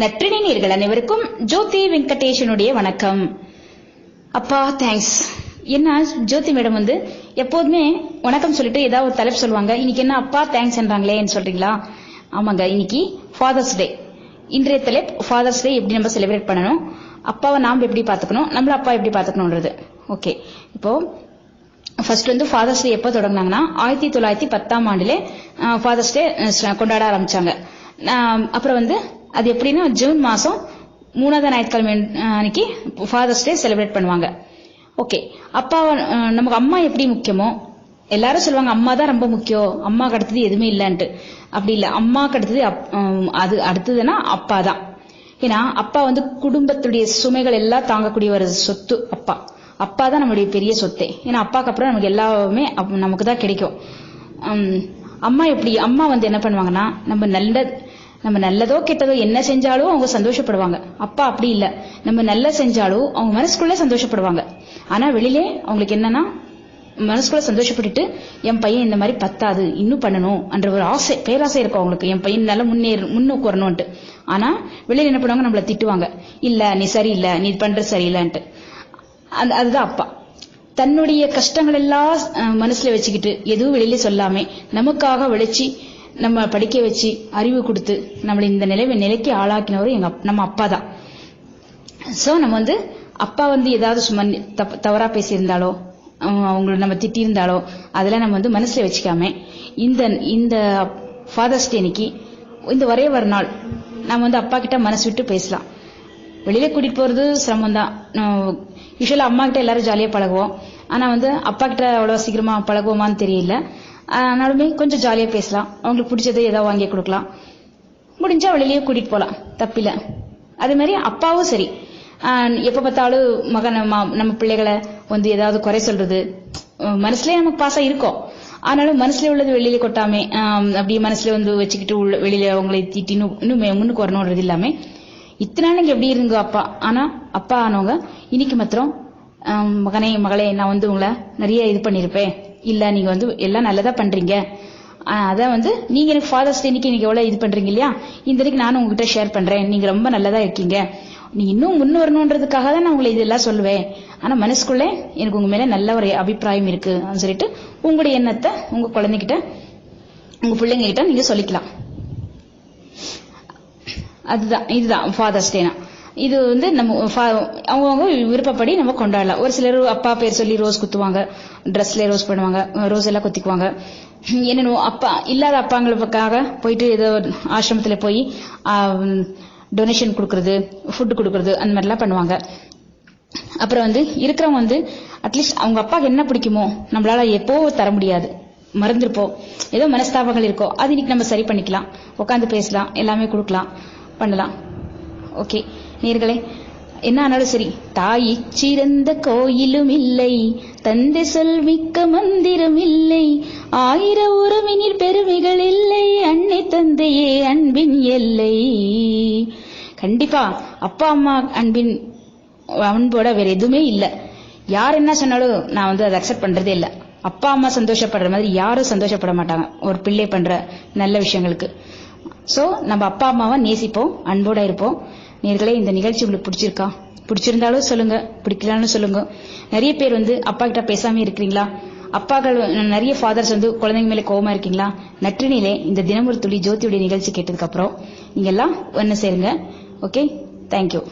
நற்றினை நேர்கள் அனைவருக்கும் ஜோதி வெங்கடேஷனுடைய வணக்கம். அப்பா தேங்க்ஸ் என்ன ஜோதி மேடம் வந்து எப்போதுமே வணக்கம் சொல்லிட்டு ஏதாவது ஒரு தலைப்பு சொல்லுவாங்க. இன்னைக்கு என்ன அப்பா தேங்க்ஸ்ன்றாங்களேன்னு சொல்றீங்களா? ஆமாங்க இன்னைக்கு ஃபாதர்ஸ் டே இன்றைய தலைப்பு ஃபாதர்ஸ் டே எப்படி நம்ம செலிப்ரேட் பண்ணணும்? அப்பாவை நாம் எப்படி பார்த்துக்கணும்? நம்மள அப்பா எப்படி பார்த்துக்கணுன்றது ஓகே இப்போ ஃபர்ஸ்ட் வந்து ஃபாதர்ஸ் டே எப்போ தொடங்கினாங்கன்னா ஆயிரத்தி தொள்ளாயிரத்தி பத்தாம் ஆண்டுலே ஃபாதர்ஸ் டே கொண்டாட ஆரம்பிச்சாங்க. அப்புறம் வந்து அது எப்படின்னா ஜூன் மாசம் மூணாவது ஞாயிற்றுக்கிழமை அன்னைக்கு ஃபாதர்ஸ் டே செலிப்ரேட் பண்ணுவாங்க. ஓகே அப்பா நமக்கு அம்மா எப்படி முக்கியமோ எல்லாரும் சொல்லுவாங்க அம்மா தான் ரொம்ப முக்கியம் அம்மா அடுத்தது எதுவுமே இல்லைன்ட்டு. அப்படி இல்லை. அம்மா அடுத்தது அப்- அது அடுத்ததுன்னா அப்பா தான். ஏன்னா அப்பா வந்து குடும்பத்துடைய சுமைகள் எல்லாம் தாங்கக்கூடிய ஒரு சொத்து அப்பா. அப்பா தான் நம்மளுடைய பெரிய சொத்தே. ஏன்னா அப்பாக்கு அப்புறம் நமக்கு எல்லாமே அப்- நமக்கு தான் கிடைக்கும். அம்மா எப்படி அம்மா வந்து என்ன பண்ணுவாங்கன்னா நம்ம நல்ல நம்ம நல்லதோ கெட்டதோ என்ன செஞ்சாலும் அவங்க சந்தோஷப்படுவாங்க. அப்பா அப்படி இல்ல. நம்ம நல்லா செஞ்சாலும் அவங்க மனசுக்குள்ள சந்தோஷப்படுவாங்க. ஆனா வெளியிலே அவங்களுக்கு என்னன்னா மனசுக்குள்ள சந்தோஷப்பட்டுட்டு என் பையன் இந்த மாதிரி பத்தாது இன்னும் பண்ணணும் என்ற ஒரு ஆசை பேராசை இருக்கும் அவங்களுக்கு. என் பையன் நல்லா முன்னேறு முன்னுக்கு வரணும்ட்டு ஆனா வெளியில என்ன பண்ணுவாங்க? நம்மள திட்டுவாங்க. இல்ல நீ சரியில்லை நீ பண்ற சரியில்லைன்ட்டு. அந்த அதுதான் அப்பா. தன்னுடைய கஷ்டங்கள் எல்லாம் மனசுல வச்சுக்கிட்டு எதுவும் வெளியில சொல்லாம நமக்காக விளைச்சி நம்ம படிக்க வச்சு அறிவு கொடுத்து நம்மளை இந்த நிலை நிலைக்கு ஆளாக்கினவரும் எங்க அப்- நம்ம அப்பா தான். சோ நம்ம வந்து அப்பா வந்து ஏதாவது சும்மா தவறா பேசியிருந்தாலோ அவங்களை அவங்கள நம்ம திட்டியிருந்தாலோ அதெல்லாம் நம்ம வந்து மனசுல வச்சுக்காம இந்த இந்த ஃபாதர்ஸ் டே அன்னைக்கு இந்த ஒரே ஒரு நாள் நம்ம வந்து அப்பா கிட்ட மனசு விட்டு பேசலாம். வெளியில கூட்டிட்டு போறது சிரமம் தான். யூஸ்வலா அம்மா கிட்ட எல்லாரும் ஜாலியா பழகுவோம். ஆனா வந்து அப்பா கிட்ட அவ்வளவு சீக்கிரமா பழகுவோமான்னு தெரியல. ஆனாலுமே கொஞ்சம் ஜாலியா பேசலாம். அவங்களுக்கு பிடிச்சதை ஏதாவது வாங்கி கொடுக்கலாம். முடிஞ்சா வெளிலேயே கூட்டிட்டு போலாம். தப்பில்ல. அதே மாதிரி அப்பாவும் சரி. எப்போ எப்ப பார்த்தாலும் மகன் நம்ம நம்ம பிள்ளைகளை வந்து ஏதாவது குறை சொல்றது மனசுலயே நமக்கு பாசம் இருக்கும். ஆனாலும் மனசுல உள்ளது வெளியில கொட்டாமே அப்படியே மனசுல வந்து வச்சுக்கிட்டு உள்ள வெளியில அவங்களை திட்டி இன்னும் முன்னுக்கு வரணும்ன்றது இல்லாம இத்தனை நாள் எப்படி இருங்க அப்பா? ஆனா அப்பா ஆனவங்க இன்னைக்கு மாத்திரம் மகனே மகளே நான் வந்து உங்களை நிறைய இது பண்ணிருப்பேன் இல்ல நீங்க வந்து எல்லாம் நல்லதா பண்றீங்க. அதான் வந்து நீங்க எனக்கு ஃபாதர்ஸ் டே இன்னைக்கு நீங்க எவ்வளவு இது பண்றீங்க இல்லையா? இந்த வரைக்கும் நானும் உங்ககிட்ட ஷேர் பண்றேன். நீங்க ரொம்ப நல்லதா இருக்கீங்க. நீ இன்னும் முன் வரணுன்றதுக்காக தான் நான் உங்களை இதெல்லாம் சொல்லுவேன். ஆனா மனசுக்குள்ள எனக்கு உங்க மேல நல்ல ஒரு அபிப்பிராயம் இருக்கு. அப்படின்னு சொல்லிட்டு உங்களுடைய எண்ணத்தை உங்க குழந்தைகிட்ட உங்க பிள்ளைங்க கிட்ட நீங்க சொல்லிக்கலாம். அதுதான் இதுதான் ஃபாதர்ஸ் டேனா இது வந்து நம்ம அவங்கவுங்க விருப்பப்படி நம்ம கொண்டாடலாம். ஒரு சிலர் அப்பா பேர் சொல்லி ரோஸ் குத்துவாங்க. ட்ரெஸ்ல ரோஸ் பண்ணுவாங்க. ரோஸ் எல்லாம் குத்திக்குவாங்க. என்னென்ன அப்பா இல்லாத அப்பாங்களுக்காக போயிட்டு ஏதோ ஆசிரமத்தில் போய் டொனேஷன் கொடுக்கறது ஃபுட் கொடுக்கறது அந்த மாதிரிலாம் பண்ணுவாங்க. அப்புறம் வந்து இருக்கிறவங்க வந்து அட்லீஸ்ட் அவங்க அப்பாவுக்கு என்ன பிடிக்குமோ நம்மளால எப்போ தர முடியாது. மறந்துருப்போம். ஏதோ மனஸ்தாபங்கள் இருக்கோ அது இன்னைக்கு நம்ம சரி பண்ணிக்கலாம். உட்காந்து பேசலாம். எல்லாமே கொடுக்கலாம். பண்ணலாம். ஓகே. நேர்களே என்ன ஆனாலும் சரி தாய் சிறந்த கோயிலும் இல்லை தந்தை சொல்மிக்க மந்திரம் இல்லை ஆயிர உறவினில் பெருமைகள் இல்லை அன்னை தந்தையே அன்பின் எல்லை. கண்டிப்பா அப்பா அம்மா அன்பின் அன்போட வேற எதுவுமே இல்லை. யார் என்ன சொன்னாலும் நான் வந்து அதை அக்செப்ட் பண்றதே இல்லை. அப்பா அம்மா சந்தோஷப்படுற மாதிரி யாரும் சந்தோஷப்பட மாட்டாங்க. ஒரு பிள்ளை பண்ற நல்ல விஷயங்களுக்கு. சோ நம்ம அப்பா அம்மாவை நேசிப்போம் அன்போட இருப்போம். நேர்களே இந்த நிகழ்ச்சி உங்களுக்கு பிடிச்சிருக்கா? பிடிச்சிருந்தாலும் சொல்லுங்க பிடிக்கலான்னு சொல்லுங்க. நிறைய பேர் வந்து அப்பா கிட்ட பேசாம இருக்கிறீங்களா? அப்பாக்கள் நிறைய ஃபாதர்ஸ் வந்து குழந்தைங்க மேல கோவமா இருக்கீங்களா? நற்றினிலே இந்த தினமொரு துளி ஜோதியுடைய நிகழ்ச்சி கேட்டதுக்கு அப்புறம் நீங்க எல்லாம் ஒன்னு சேருங்க. Okay thank you